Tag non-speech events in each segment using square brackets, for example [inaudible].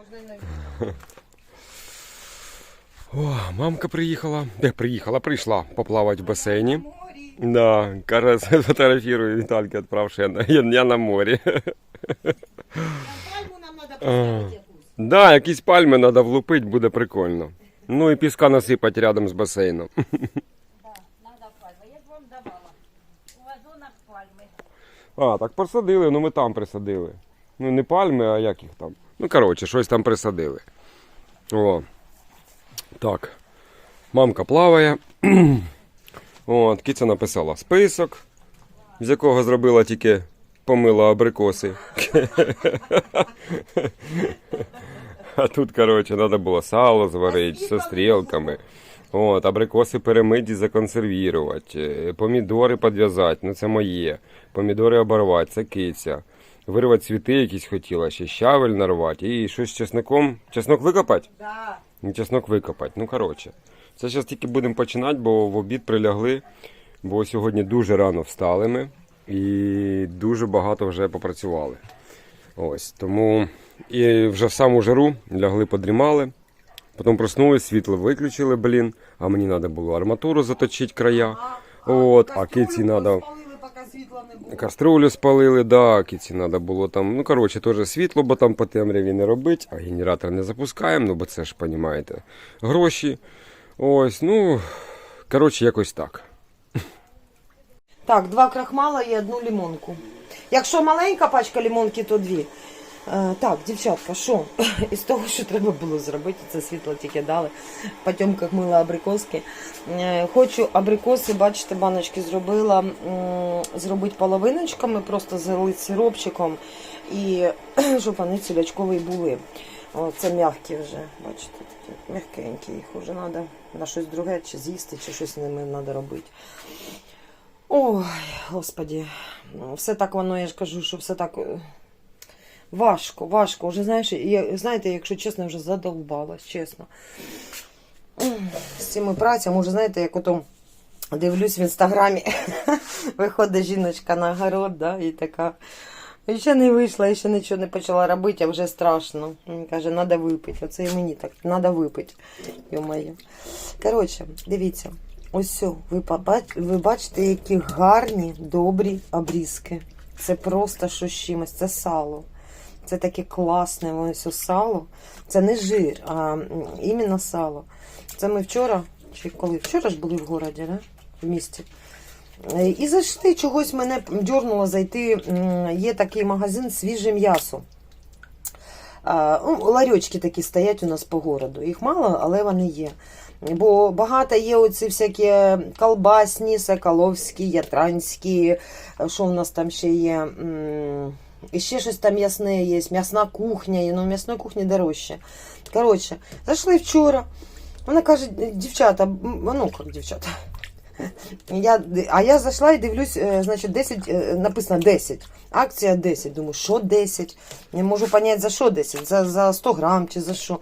Можна [laughs] О, мамка приїхала. Де приїхала? Прийшла поплавати в басейні. Да, каже, [laughs] фотографірую Вітальки відправ, що я, на- я, я на морі. Пальму нам треба поставити якусь. Да, якісь пальми треба влупити, буде прикольно. Ну і піска насипати рядом з басейном. [laughs] Да, надо пальми. Я ж вам давала. У вазонах пальми. А, так посадили, ну ми там присадили. Ну не пальми, а як їх там. Ну, коротше, щось там присадили. О. Так. Мамка плаває. [clears throat] От, Кіця написала список, з якого зробила тільки помила абрикоси. [laughs] А тут, коротше, треба було сало зварити зі стрілками. От, абрикоси перемити і законсервірувати, помідори підв'язати, ну це моє. Помідори оборвати, це киця. Вирвати цвіти якісь хотіла, ще щавель нарвати і щось з чесником. Чеснок викопати? Да. Не чеснок викопати. Ну, коротше. Це зараз тільки будемо починати, бо в обід прилягли, бо сьогодні дуже рано встали ми і дуже багато вже попрацювали. Ось, тому і вже в саму жару лягли, подрімали. Потім проснулись, світло виключили, блін, а мені треба було арматуру заточити края. От, а киці треба світла не було. Каструлю спалили, да, кіці треба було там. Ну, коротше, теж світло, бо там по темряві не робить, а генератор не запускаємо, ну бо це ж, розумієте, гроші. Ось, ну, коротше, якось так. Так, два крахмала і одну лимонку. Якщо маленька пачка лимонки, то дві. Е, так, дівчатка, що? [laughs] Із того, що треба було зробити, це світло тільки дали. Потьомках мила абрикоски. Е, хочу абрикоси, бачите, баночки зробила. Зробити половиночками, просто залити сиропчиком і [clears throat] щоб вони цілячкові були. О, це м'які вже, бачите, такі м'якенькі. Їх вже треба на щось друге, чи з'їсти, чи щось з ними треба робити. Ой, господі, ну, все так воно, я ж кажу, що все так е, важко, важко. Вже знаєш, я, знаєте, якщо чесно, вже задовбалась, чесно. З цими працями, може, знаєте, як ото дивлюсь в інстаграмі, [laughs] виходить жіночка на город, да, і така. І ще не вийшла, і ще нічого не почала робити, а вже страшно. Він каже, треба випити. Оце і мені так, треба випити. Йо-моє. Коротше, дивіться. Ось ви, ви бачите, які гарні, добрі обрізки. Це просто що з чимось, це сало. Це таке класне ось ось сало. Це не жир, а іменно сало. Це ми вчора, чи коли? Вчора ж були в городі, да? в місті. І зайшли, чогось мене дьорнуло зайти. Є такий магазин свіже м'ясо. Ну, ларьочки такі стоять у нас по городу. Їх мало, але вони є. Бо багато є оці всякі колбасні, соколовські, ятранські. Що в нас там ще є? І ще щось там м'ясне є, м'ясна кухня, ну м'ясної кухні дорожче. Коротше, зайшли вчора. Вона каже, дівчата, ну як дівчата. [laughs] Я, а я зайшла і дивлюсь, е, значить, 10, е, написано 10. Акція 10. Думаю, що 10? Не можу поняти, за що 10? За, за 100 грам чи за що?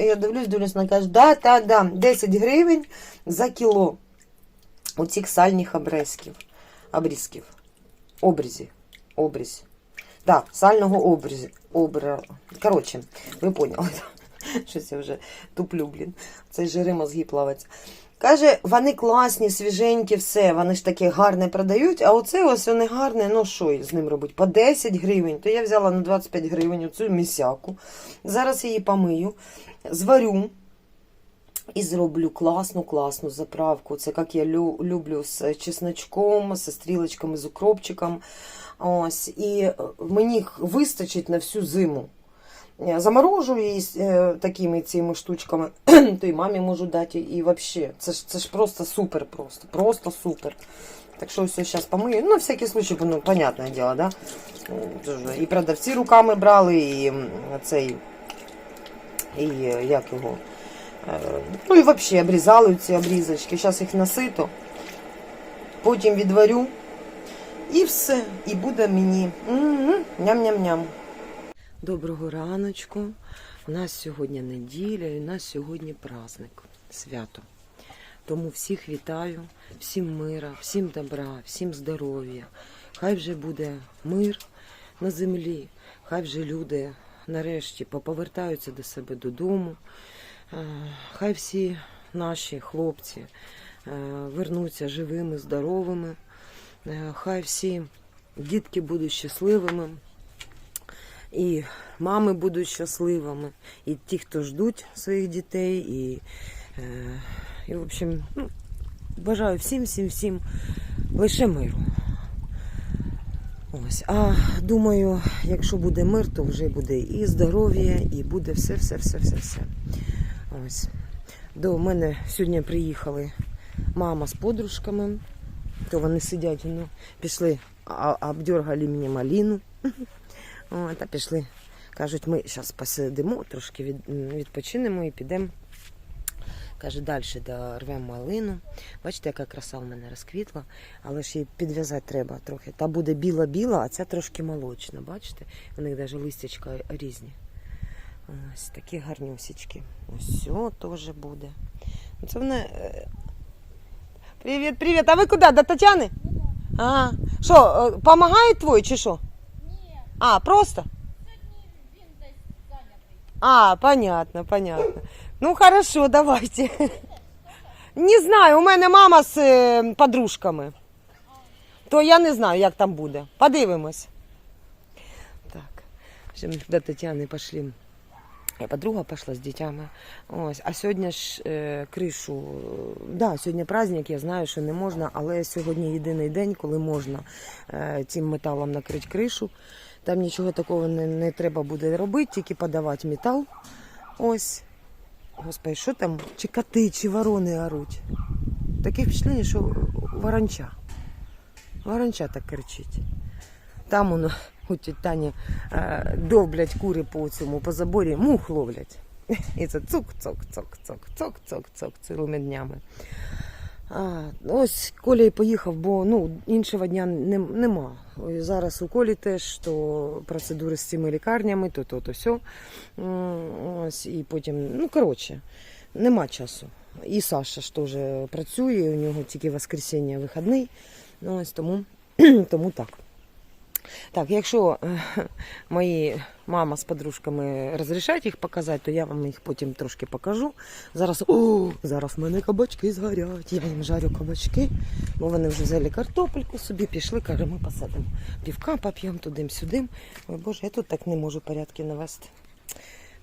Я дивлюсь, дивлюсь, вона каже, да, да, да, 10 гривень за кіло оцих сальних обрезків. Обрізків. Обрізі. Да, сального обрізі. Обра... Коротше, ви поняли. [laughs] Щось я вже туплю, блін. Цей жири мозги плаваться. Каже, вони класні, свіженькі, все, вони ж таке гарне продають, а оце ось вони гарне, ну що з ним робити? По 10 гривень. То я взяла на 25 гривень оцю місяку. Зараз її помию, зварю і зроблю класну, класну заправку. Це як я лю- люблю з чесночком, з стрілочками, з укропчиком. Ось, і е, мені вистачить на всю зиму. Я заморожу її е, такими цими штучками, [clears throat] то і мамі можу дати, і взагалі. Це ж, це ж просто супер, просто, просто супер. Так що все зараз помию. Ну, на всякий случай, ну, понятне діло, да? І продавці руками брали, і цей, і е, як його. Е, Ну і взагалі обрізали ці обрізочки. Зараз їх насито, потім відварю. І все. І буде мені ням-ням-ням. Доброго раночку. У нас сьогодні неділя і у нас сьогодні праздник, свято. Тому всіх вітаю, всім мира, всім добра, всім здоров'я. Хай вже буде мир на землі, хай вже люди нарешті поповертаються до себе додому. Е, Хай всі наші хлопці е, вернуться живими, здоровими. Е, Хай всі дітки будуть щасливими. І мами будуть щасливими, і ті, хто ждуть своїх дітей, і, і в общем, ну, бажаю всім, всім, всім лише миру. Ось. А думаю, якщо буде мир, то вже буде і здоров'я, і буде все, все, все, все, все. Ось. До мене сьогодні приїхали мама з подружками, то вони сидять, ну, пішли, обдергали мені маліну. [laughs] Та пішли. Кажуть, ми зараз посидимо, трошки відпочинемо і підемо. Каже, далі дорвемо малину. Бачите, яка краса в мене розквітла, але ж її підв'язати треба трохи. Та буде біла-біла, а ця трошки молочна. Бачите? У них навіть листячка різні. Ось такі гарнюсічки. Ось все теж буде. Це вони. е, Привіт, привіт. А ви куди? До Тетяни? А, що, е, помагає твій чи що? Ні, А, просто? сьогодні він десь зайнятий. А, понятно, понятно. Ну, хорошо, давайте. Не знаю, у мене мама з е, подружками. То я не знаю, як там буде. Подивимось. Так. До Тетяни пішли. Подруга пішла з дітями. Ось. А сьогодні ж е, кришу. Да, сьогодні праздник, я знаю, що не можна, але сьогодні єдиний день, коли можна е, цим металом накрити кришу. Там нічого такого не, не треба буде робити, тільки подавати метал. Ось. Господи, що там? Чи коти, чи ворони оруть? Таке впечатлення, що воронча. Воронча так кричить. Там воно тіті Тані е, довблять кури по цьому, по заборі, мух ловлять. І це цук, цок, цок, цок, цок, цок, цок цілими днями. А, ось Коля поїхав, бо ну, іншого дня не, нема. Ось Зараз у Колі теж то процедури з цими лікарнями, то то, то. М, Ось, і потім, ну коротше, нема часу. І Саша ж теж працює, у нього тільки воскресіння вихідний. Ну, ось тому, [clears throat] тому так. Так, якщо е, [laughs] мої мама з подружками розрішають їх показати, то я вам їх потім трошки покажу. Зараз, о, зараз в мене кабачки згорять. Я їм жарю кабачки, бо вони вже взяли картопельку собі, пішли, каже, ми посадимо півка, поп'ємо туди-сюди. Ой Боже, я тут так не можу порядки навести.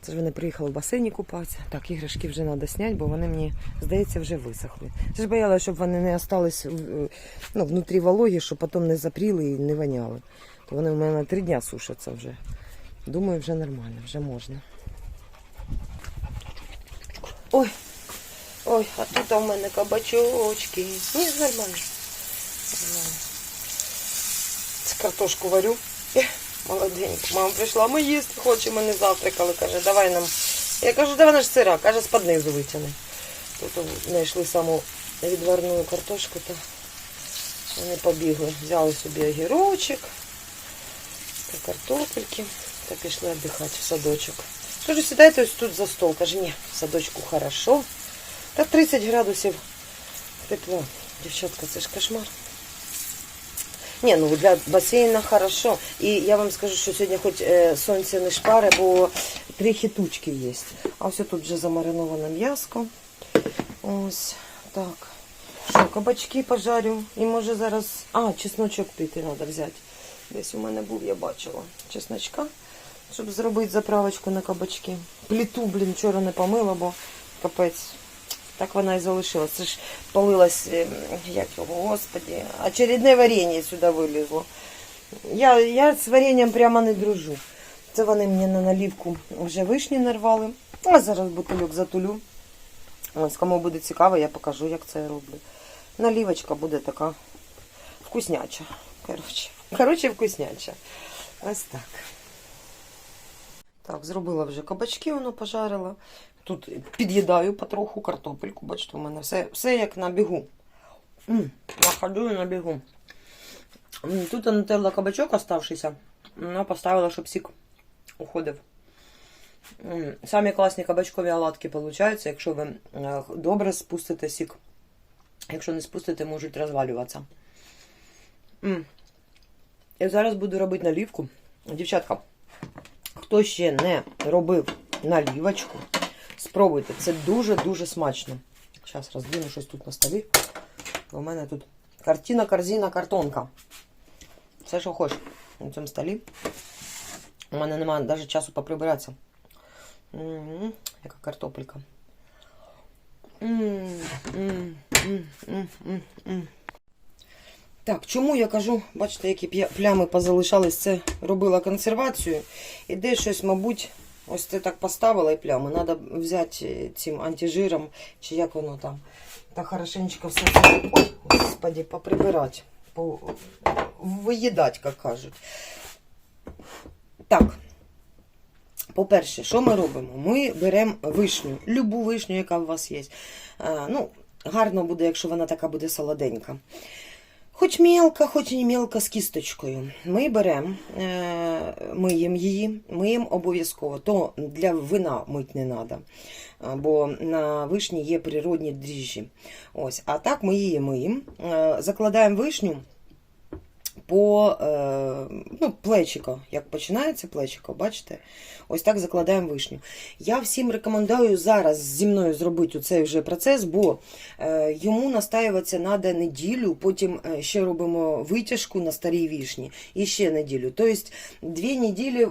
Це ж вони приїхали в басейні купатися. Так, іграшки вже треба зняти, бо вони мені, здається, вже висохли. Це ж боялася, щоб вони не остались в- ну, внутрі вологі, щоб потім не запріли і не воняли. То вони в мене три дня сушаться вже. Думаю, вже нормально, вже можна. Ой, ой, а тут у мене кабачочки. Ні, нормально. Картошку варю. Ех, Молоденько. Мама прийшла, ми їсти хочемо, не завтракали. Каже, давай нам. Я кажу, давай наш сира. Каже, з-під низу витягни. Тут знайшли саму відварну картошку, то вони побігли. Взяли собі огірочок та картопельки та пішли віддихати в садочок. Кажу, сідайте ось тут за стол. Каже, ні, в садочку хорошо. Та 30 градусів тепла. Дівчатка, це ж кошмар. Ні, ну для басейна хорошо. І я вам скажу, що сьогодні хоч е, сонце не шпаре, бо три хитучки є. А ось тут вже замариноване м'яско. Ось так. Що, кабачки пожарю. І може зараз. А, чесночок піти треба взяти. Десь у мене був, я бачила. Чесночка, щоб зробити заправочку на кабачки. Пліту, блін, вчора не помила, бо капець. Так вона і залишилась. Це ж полилась, е, як його, господі, очередне варення сюди вилізло. Я, я з варенням прямо не дружу. Це вони мені на налівку вже вишні нарвали. А зараз бутильок затулю. Ось, кому буде цікаво, я покажу, як це я роблю. Налівочка буде така вкусняча. Коротше, коротше вкусняча. Ось так. Так, зробила вже кабачки, воно пожарила. Тут під'їдаю потроху картопельку. Бачите, у мене все, все як на бігу. М, На ходу і на бігу. Тут натерла кабачок оставшийся. Ну, поставила, щоб сік уходив. Самі класні кабачкові оладки получаються, якщо ви е, добре спустите сік. Якщо не спустите, можуть розвалюватися. Я зараз буду робити налівку. Дівчатка, Хто ще не робив налівочку, спробуйте. Це дуже-дуже смачно. Зараз роздвину щось тут на столі. У мене тут картина, корзина, картонка. Все, що хочеш на цьому столі. У мене немає навіть часу поприбиратися. М, Яка картопелька. М, м, м, м, м, м. Так, чому я кажу, бачите, які плями позалишались, це робила консервацію. І де щось, мабуть, ось це так поставила і плями. Треба взяти е, цим антижиром, чи як воно там. Та хорошенечко все ой, господи, поприбирати. По, виїдати, як кажуть. Так. По-перше, що ми робимо? Ми беремо вишню, любу вишню, яка у вас є. Е, ну, гарно буде, якщо вона така буде солоденька. Хоч мілка, хоч і не мілка з кісточкою. Ми беремо, е, миємо її, миємо обов'язково. То для вина мить не треба, бо на вишні є природні дріжджі. Ось, а так ми її миємо, е, закладаємо вишню по е, ну, плечико. Як починається плечико, бачите? Ось так закладаємо вишню. Я всім рекомендую зараз зі мною зробити цей вже процес, бо е, йому настаюватися треба неділю, потім е, ще робимо витяжку на старій вішні і ще неділю. Тобто дві неділі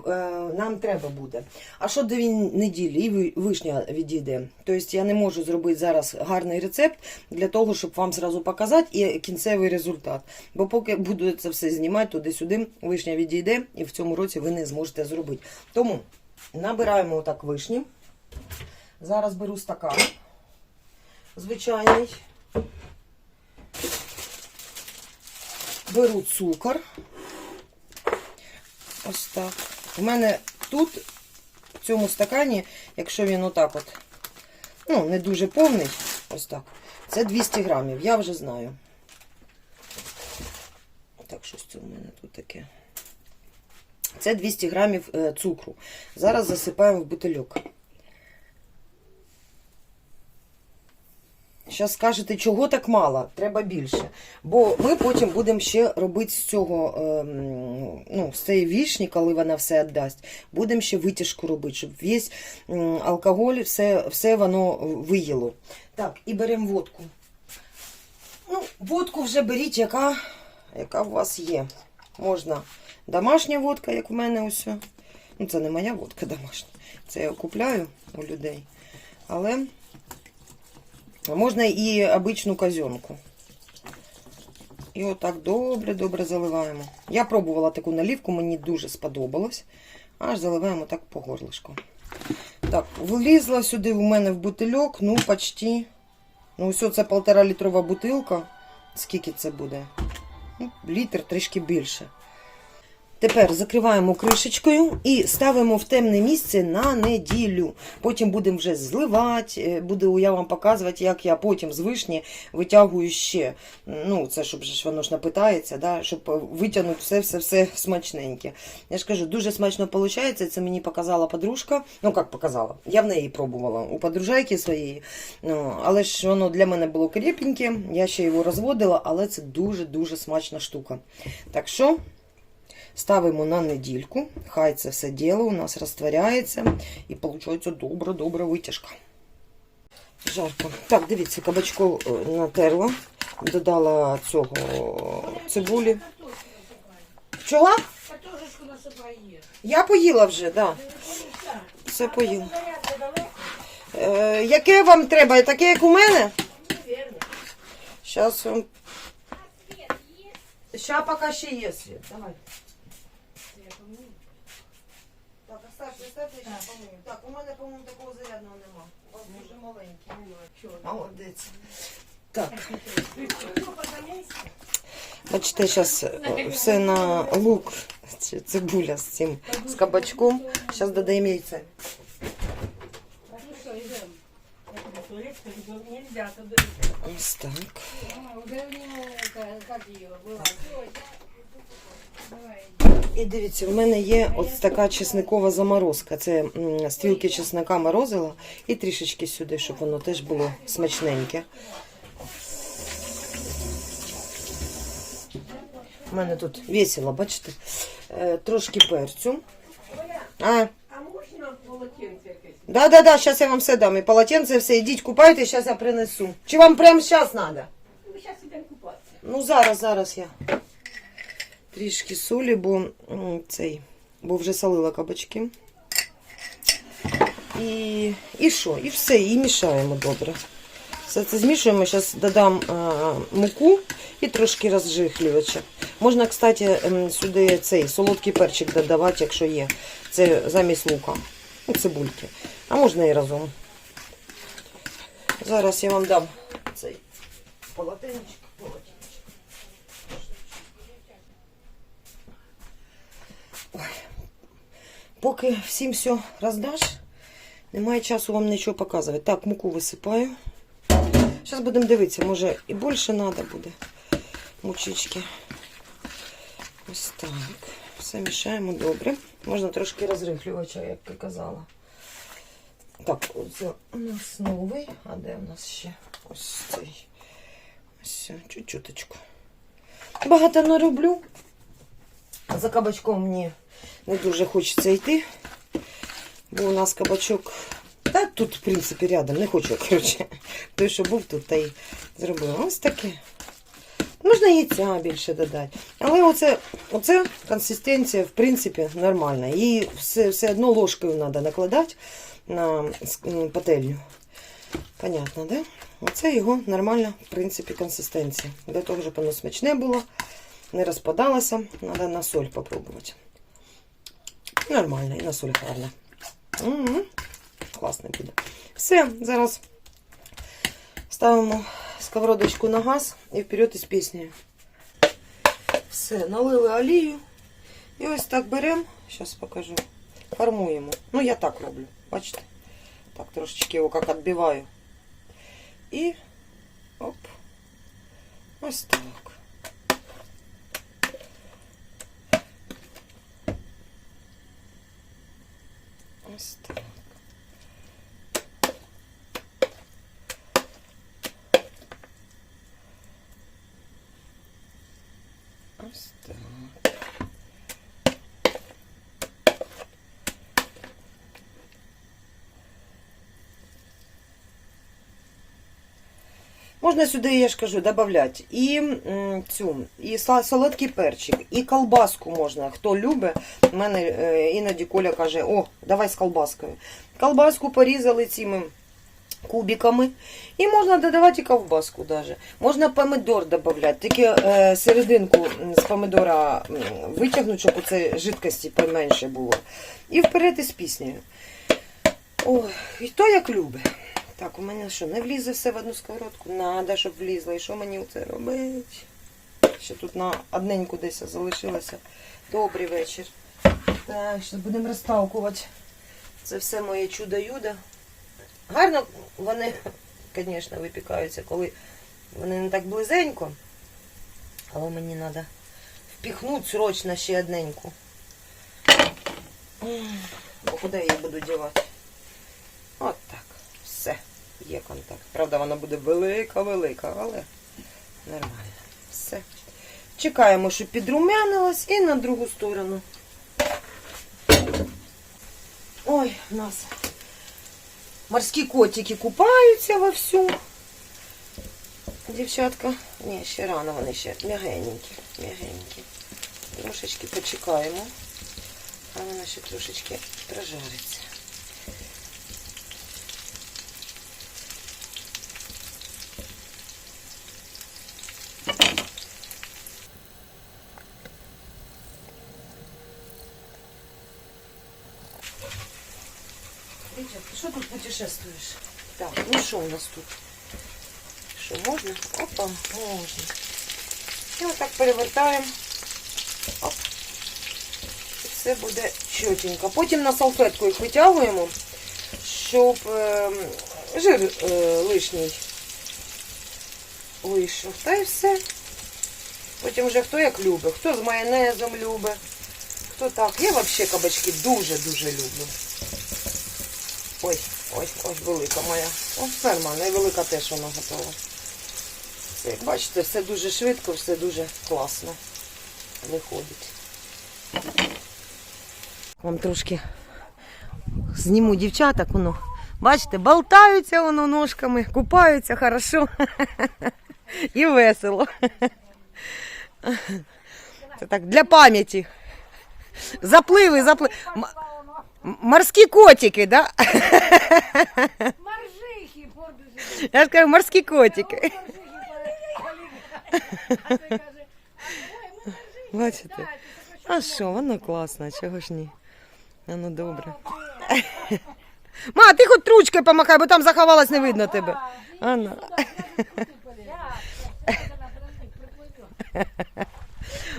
нам треба буде. А що дві неділі? І вишня відійде. Тобто я не можу зробити зараз гарний рецепт для того, щоб вам зразу показати і кінцевий результат. Бо поки буду це все знімати туди-сюди, вишня відійде, і в цьому році ви не зможете зробити. Тому набираємо отак вишні. Зараз беру стакан звичайний. Беру цукор. Ось так. У мене тут, в цьому стакані, якщо він отак от, ну, не дуже повний, ось так, це 200 грамів, я вже знаю. Так, щось це у мене тут таке. Це 200 грамів е, цукру. Зараз засипаємо в бутильок. Зараз скажете, чого так мало, треба більше. Бо ми потім будемо ще робити з цього, ем, ну, з цієї вішні, коли вона все віддасть, будемо ще витяжку робити, щоб весь алкоголь, все, все воно виїло. Так, і беремо водку. Ну, водку вже беріть, яка, яка у вас є. Можна домашня водка, як у мене ось. Ну, це не моя водка домашня. Це я купляю у людей. Але можна і обичну казенку. І отак добре-добре заливаємо. Я пробувала таку налівку, мені дуже сподобалось. Аж заливаємо так по горлишку. Так, влізла сюди у мене в бутильок, ну, почти. Ну, ось це полтора літрова бутилка. Скільки це буде? Ну, літр трішки більше. Тепер закриваємо кришечкою і ставимо в темне місце на неділю. Потім будемо вже зливати, е, буду я вам показувати, як я потім з вишні витягую ще. Ну, це щоб воно ж напитається, да? щоб витягнути все-все-все смачненьке. Я ж кажу, дуже смачно виходить. Це мені показала подружка. Ну, як показала, я в неї пробувала у подружайки своєї. Ну, але ж воно для мене було крепеньке, я ще його розводила, але це дуже-дуже смачна штука. Так що. Ставимо на недільку, хай це все діло у нас розтворяється і виходить добра-добра витяжка. Жарко. Так, дивіться, кабачку е, натерла, додала цього цибулі. Чого? Я поїла вже, так. Да. Все поїла. Е, яке вам треба? Таке, як у мене? Зараз. Ща поки ще є світ. Давай. Так, оставьте, оставьте, я ще помию. Так, у мене, по-моєму, такого зарядного нема. У вас дуже маленький. Молодець. Так. Бачите, зараз все на лук, цибуля з цим, з кабачком. Зараз додаємо яйце. Нельзя туди. Ось так. Уже у как. І дивіться, в мене є ось така чесникова заморозка. Це стрілки чесника морозила і трішечки сюди, щоб воно теж було смачненьке. У мене тут весело, бачите? Е, трошки перцю. А, А полотенце якесь. Да, да, да, зараз я вам все дам. І полотенце, все, ідіть купайте, зараз я принесу. Чи вам прямо зараз треба? Ну, зараз ідемо купатися. Ну, зараз, зараз я. Трішки солі, бо цей, бо вже солила кабачки. І, і що? І все, і мішаємо добре. Все це змішуємо. Зараз додам а, муку і трошки розжихлювача. Можна, кстати, ем, сюди цей солодкий перчик додавати, якщо є. Це замість лука. Ну, цибульки. А можна і разом. Зараз я вам дам цей полотенечко. полотенечко. Поки всім все роздаш, немає часу вам нічого показувати. Так, муку висипаю. Зараз будемо дивитися, може і більше треба буде мучички. Ось так. Все мішаємо добре. Можна трошки розрихлювача, як я казала. Так, оце у нас новий. А де у нас ще? Ось цей. Ось, чуть-чуточку. Багато не роблю. За кабачком мені не дуже хочеться йти. Бо у нас кабачок. Та тут, в принципі, рядом. Не хочу, [laughs] коротше. Той, що був тут, та й зробила. Ось таке. Можна яйця більше додати. Але оце, оце консистенція, в принципі, нормальна. Її все, все одно ложкою треба накладати на пательню. Понятно, да? Оце його нормальна, в принципі, консистенція. Для того, щоб воно смачне було, не розпадалося. Треба на соль попробувати. Нормально, і на соль гарно. М, Класно буде. Все, зараз ставимо сковородочку на газ і вперед із піснею. Все, налили олію. І ось так беремо, зараз покажу. Формуємо. Ну, я так роблю, бачите? Так, трошечки його як відбиваю. І оп. Ось так. Ось так. Ось. Можна сюди, я ж кажу, додати і цю, і солодкий перчик, і колбаску можна. Хто любить, у мене е, іноді Коля каже, о, давай з колбаскою. Колбаску порізали цими кубиками. І можна додавати і ковбаску даже. Можна помидор додати. Тільки е, серединку з помидора витягнути, щоб оце жидкості поменше було. І вперед із піснею. Ой, і то як любить. Так, у мене що, не влізе все в одну сковородку? Надо, щоб влізло. І що мені це робити? Ще тут на одненьку десь залишилося. Добрий вечір. Так, що будемо розталкувати. Це все моє чудо-юдо. Гарно вони, звісно, випікаються, коли вони не так близенько. Але мені треба впіхнути срочно ще одненьку. Бо куди я її буду дівати? От так. Все. Є контакт. Правда, вона буде велика-велика, але нормально. Все. Чекаємо, щоб підрумянилось і на другу сторону. Ой, у нас морські котики купаються вовсю. Дівчатка. Ні, ще рано вони ще м'ягенькі, м'ягенькі. Трошечки почекаємо. А вона ще трошечки прожариться. Річа, ти що тут путешествуєш? Так, ну що у нас тут? Що, можна? Опа, можна. І отак перевертаємо. Оп. І все буде чотенько. Потім на салфетку їх витягуємо, щоб е, жир е, лишній вийшов. Та й все. Потім вже хто як любить, хто з майонезом любить, хто так. Я взагалі кабачки дуже-дуже люблю. Ой, ой, ось велика моя. О, все нормально, і велика теж вона готова. Як бачите, все дуже швидко, все дуже класно виходить. Вам трошки зніму дівчаток, воно. Бачите, болтаються воно ножками, купаються хорошо. І весело. Це так, для пам'яті. Запливи, запливи. Морські котики, да? Маржихи, подушки. Я ж кажу, морські котики. Бачите? А що, воно класно, чого ж ні? Воно добре. Ма, ти хоч ручкою помахай, бо там заховалась, не видно тебе. Анна.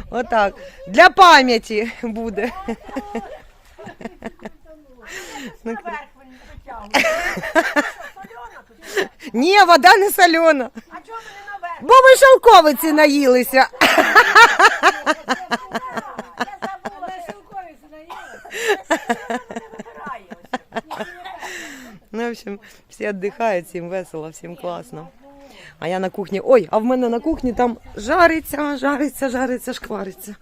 Отак. Для пам'яті буде. Наверх вони потягують. Ні, вода не солена. А чому не наверх? Бо ви шовковиці наїлися. Ну, в общем, всі віддихають, всім весело, всім класно. А я на кухні. Ой, а в мене на кухні там жариться, жариться, жариться, шквариться.